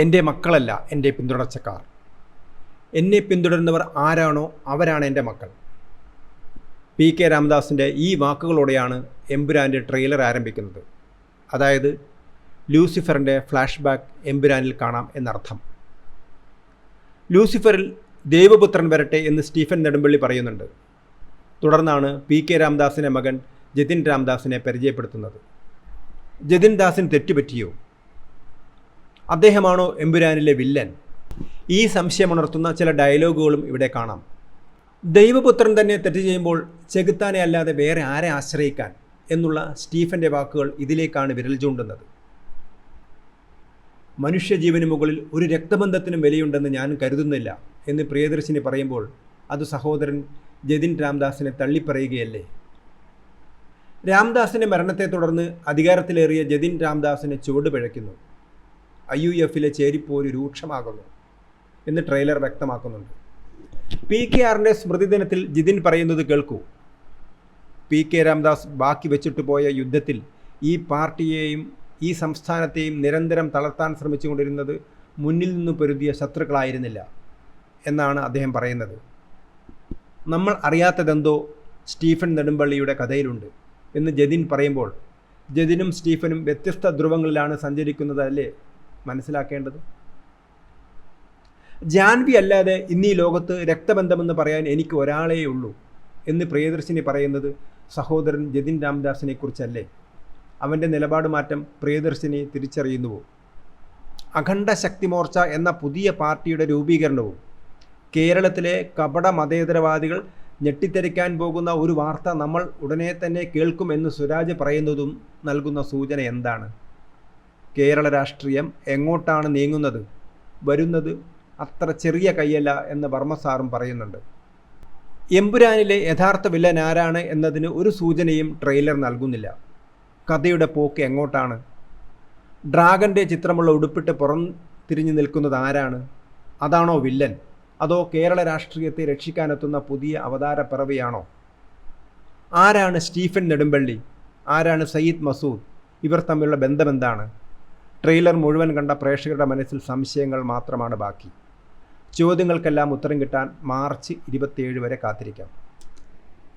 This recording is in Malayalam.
എന്റെ മക്കളല്ല എന്റെ പിന്തുടർച്ചക്കാർ. എന്നെ പിന്തുടരുന്നവർ ആരാണോ അവരാണ് എന്റെ മക്കൾ. പി കെ രാമദാസിന്റെ ഈ വാക്കുകളോടെയാണ് എമ്പുരാന്റെ ട്രെയിലർ ആരംഭിക്കുന്നത്. അതായത് ലൂസിഫറിന്റെ ഫ്ലാഷ് ബാക്ക് എമ്പുരാനിൽ കാണാം എന്നർത്ഥം. ലൂസിഫറിൽ ദൈവപുത്രൻ വരട്ടെ എന്ന് സ്റ്റീഫൻ നെടുമ്പള്ളി പറയുന്നുണ്ട്. തുടർന്നാണ് പി കെ രാമദാസിന്റെ മകൻ ജതിൻ രാംദാസിനെ പരിചയപ്പെടുത്തുന്നത്. ജതിൻ ദാസിന് തെറ്റുപറ്റിയോ? അദ്ദേഹമാണോ എമ്പുരാനിലെ വില്ലൻ? ഈ സംശയമുണർത്തുന്ന ചില ഡയലോഗുകളും ഇവിടെ കാണാം. ദൈവപുത്രൻ തന്നെ തെറ്റ് ചെയ്യുമ്പോൾ ചെകുത്താനെ അല്ലാതെ വേറെ ആരെ ആശ്രയിക്കാൻ? എന്നുള്ള സ്റ്റീഫന്റെ വാക്കുകൾ ഇതിലേക്കാണ് വിരൽ ചൂണ്ടുന്നത്. മനുഷ്യജീവന് മുകളിൽ ഒരു രക്തബന്ധത്തിനും വിലയുണ്ടെന്ന് ഞാൻ കരുതുന്നില്ല എന്ന് പ്രിയദർശിനി പറയുമ്പോൾ അത് സഹോദരൻ ജതിൻ രാംദാസിനെ തള്ളിപ്പറയുകയല്ലേ? രാംദാസിന്റെ മരണത്തെ തുടർന്ന് അധികാരത്തിലേറിയ ജതിൻ രാംദാസിനെ ചുവട് പിഴയ്ക്കുന്നു. ഐ യു എഫിലെ ചേരിപ്പോര് രൂക്ഷമാകുന്നു എന്ന് ട്രെയിലർ വ്യക്തമാക്കുന്നുണ്ട്. പി കെ ആറിന്റെ സ്മൃതിദിനത്തിൽ ജിതിൻ പറയുന്നത് കേൾക്കൂ. പി കെ രാംദാസ് ബാക്കി വെച്ചിട്ട് പോയ യുദ്ധത്തിൽ ഈ പാർട്ടിയെയും ഈ സംസ്ഥാനത്തെയും നിരന്തരം തളർത്താൻ ശ്രമിച്ചുകൊണ്ടിരുന്നത് മുന്നിൽ നിന്ന് പൊരുതിയ ശത്രുക്കളായിരുന്നില്ല എന്നാണ് അദ്ദേഹം പറയുന്നത്. നമ്മൾ അറിയാത്തതെന്തോ സ്റ്റീഫൻ നെടുമ്പള്ളിയുടെ കഥയിലുണ്ട് എന്ന് ജതിൻ പറയുമ്പോൾ ജതിനും സ്റ്റീഫനും വ്യത്യസ്ത ധ്രുവങ്ങളിലാണ് സഞ്ചരിക്കുന്നതല്ലേ മനസ്സിലാക്കേണ്ടത്? ജാൻവി അല്ലാതെ ഇന്നീ ലോകത്ത് രക്തബന്ധമെന്ന് പറയാൻ എനിക്ക് ഒരാളേ ഉള്ളൂ എന്ന് പ്രിയദർശിനി പറയുന്നത് സഹോദരൻ ജതിൻ രാംദാസിനെ കുറിച്ചല്ലേ? അവന്റെ നിലപാട് മാറ്റം പ്രിയദർശിനി തിരിച്ചറിയുന്നുവോ? അഖണ്ഡ ശക്തി മോർച്ച എന്ന പുതിയ പാർട്ടിയുടെ രൂപീകരണവും കേരളത്തിലെ കപട മതേതരവാദികൾ ഞെട്ടിത്തെറിക്കാൻ പോകുന്ന ഒരു വാർത്ത നമ്മൾ ഉടനെ തന്നെ കേൾക്കുമെന്ന് സ്വരാജ് പറയുന്നതും നൽകുന്ന സൂചന എന്താണ്? കേരള രാഷ്ട്രീയം എങ്ങോട്ടാണ് നീങ്ങുന്നത്? വരുന്നത് അത്ര ചെറിയ കൈയല്ല എന്ന് വർമ്മ സാറും പറയുന്നുണ്ട്. എമ്പുരാനിലെ യഥാർത്ഥ വില്ലൻ ആരാണ് എന്നതിന് ഒരു സൂചനയും ട്രെയിലർ നൽകുന്നില്ല. കഥയുടെ പോക്ക് എങ്ങോട്ടാണ്? ഡ്രാഗന്റെ ചിത്രമുള്ള ഉടുപ്പിട്ട് പുറം തിരിഞ്ഞു നിൽക്കുന്നത് ആരാണ്? അതാണോ വില്ലൻ? അതോ കേരള രാഷ്ട്രീയത്തെ രക്ഷിക്കാനെത്തുന്ന പുതിയ അവതാര പിറവിയാണോ ആരാണ് സ്റ്റീഫൻ നെടുമ്പള്ളി? ആരാണ് സയ്യിദ് മസൂദ്? ഇവർ തമ്മിലുള്ള ബന്ധമെന്താണ്? ട്രെയിലർ മുഴുവൻ കണ്ട പ്രേക്ഷകരുടെ മനസ്സിൽ സംശയങ്ങൾ മാത്രമാണ് ബാക്കി. ചോദ്യങ്ങൾക്കെല്ലാം ഉത്തരം കിട്ടാൻ മാർച്ച് ഇരുപത്തിയേഴ് വരെ കാത്തിരിക്കാം.